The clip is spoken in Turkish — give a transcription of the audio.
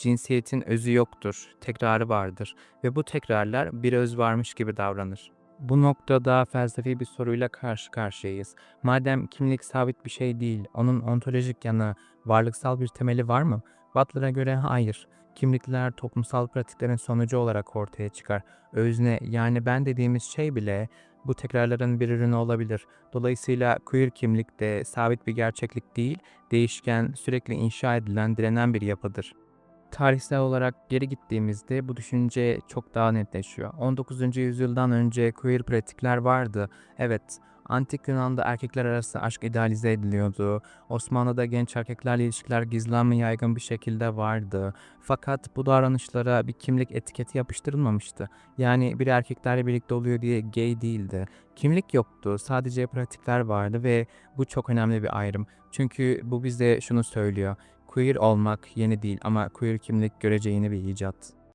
Cinsiyetin özü yoktur, tekrarı vardır ve bu tekrarlar bir öz varmış gibi davranır. Bu noktada felsefi bir soruyla karşı karşıyayız. Madem kimlik sabit bir şey değil, onun ontolojik yanı, varlıksal bir temeli var mı? Butler'a göre hayır. Kimlikler toplumsal pratiklerin sonucu olarak ortaya çıkar. Özne yani ben dediğimiz şey bile bu tekrarların bir ürünü olabilir. Dolayısıyla queer kimlik de sabit bir gerçeklik değil, değişken, sürekli inşa edilen, direnen bir yapıdır. Tarihsel olarak geri gittiğimizde bu düşünce çok daha netleşiyor. 19. yüzyıldan önce queer pratikler vardı. Evet, Antik Yunan'da erkekler arası aşk idealize ediliyordu. Osmanlı'da genç erkeklerle ilişkiler gizlenme yaygın bir şekilde vardı. Fakat bu davranışlara bir kimlik etiketi yapıştırılmamıştı. Yani bir erkeklerle birlikte oluyor diye gay değildi. Kimlik yoktu, sadece pratikler vardı ve bu çok önemli bir ayrım. Çünkü bu bize şunu söylüyor. Queer olmak yeni değil ama queer kimlik görece yeni bir icat.